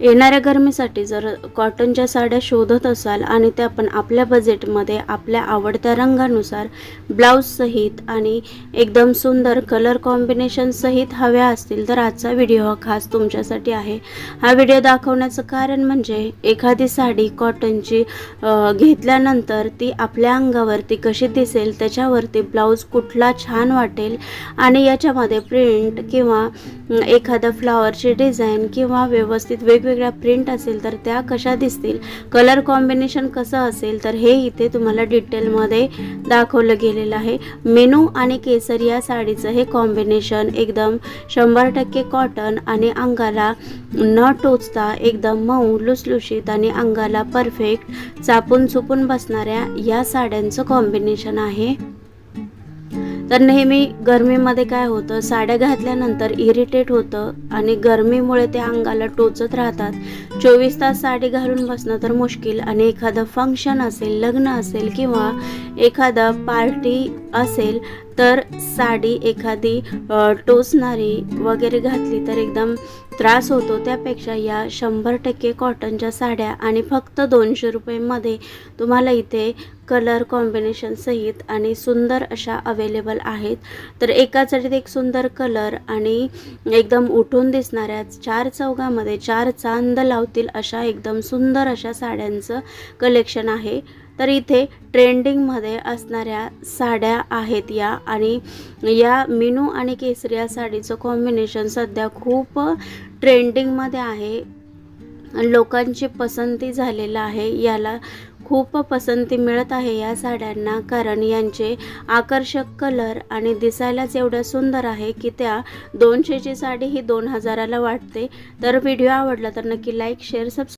येणाऱ्या गरमीसाठी जर कॉटनच्या साड्या शोधत असाल आणि त्या पण आपल्या बजेटमध्ये आपल्या आवडत्या रंगानुसार ब्लाऊजसहित आणि एकदम सुंदर कलर कॉम्बिनेशनसहित हव्या असतील तर आजचा व्हिडिओ हा खास तुमच्यासाठी आहे. हा व्हिडिओ दाखवण्याचं कारण म्हणजे एखादी साडी कॉटनची घेतल्यानंतर ती आपल्या अंगावरती कशी दिसेल त्याच्यावरती ब्लाऊज कुठला छान वाटेल आणि याच्यामध्ये प्रिंट किंवा अं, एखादा डिझाईन किंवा व्यवस्थित वेगवेगळ्या वेगवेगळ्या प्रिंट असेल तर त्या कशा दिसतील? कलर कॉम्बिनेशन कसं असेल? तर हे इथे तुम्हाला डिटेलमध्ये दाखवलं गेलेलं आहे. मेनू आणि केसर या साडीचं हे कॉम्बिनेशन एकदम शंभर टक्के कॉटन आणि अंगाला न टोचता एकदम मऊ लुसलुशीत आणि अंगाला परफेक्ट चापून चुपून बसणाऱ्या या साड्यांचं कॉम्बिनेशन आहे. तर नेहमी गरमीमध्ये काय होतं साड्या घातल्यानंतर इरिटेट होतं आणि गरमीमुळे ते अंगाला टोचत राहतात. चोवीस तास साडी घालून बसणं तर मुश्किल आणि एखादं फंक्शन असेल लग्न असेल किंवा एखादा पार्टी असेल तर साडी एखादी टोचणारी वगैरे घातली तर एकदम त्रास होतो त्यापेक्षा या शंभर टक्के कॉटनच्या साड्या आणि फक्त दोनशे रुपयेमध्ये तुम्हाला इथे कलर कॉम्बिनेशन सहित आणि सुंदर अशा अवेलेबल आहेत. तर एकाच एक सुंदर कलर आणि एकदम उठून दिसणाऱ्या चार चौघामध्ये चार चांद लावतील अशा एकदम सुंदर अशा साड्यांचं कलेक्शन आहे. तर इथे ट्रेंडिंगमध्ये असणाऱ्या साड्या आहेत या. आणि या मिनू आणि केसरी या साडीचं कॉम्बिनेशन सध्या खूप ट्रेंडिंगमध्ये आहे. लोकांची पसंती झालेलं आहे. याला खूप पसंती मिळत आहे या साड्यांना. कारण यांचे आकर्षक कलर आणि दिसायलाच एवढ्या सुंदर आहे की त्या दोनशेची साडी ही दोन हजाराला वाटते. तर व्हिडिओ आवडला तर नक्की लाईक शेअर सबस्क्राईब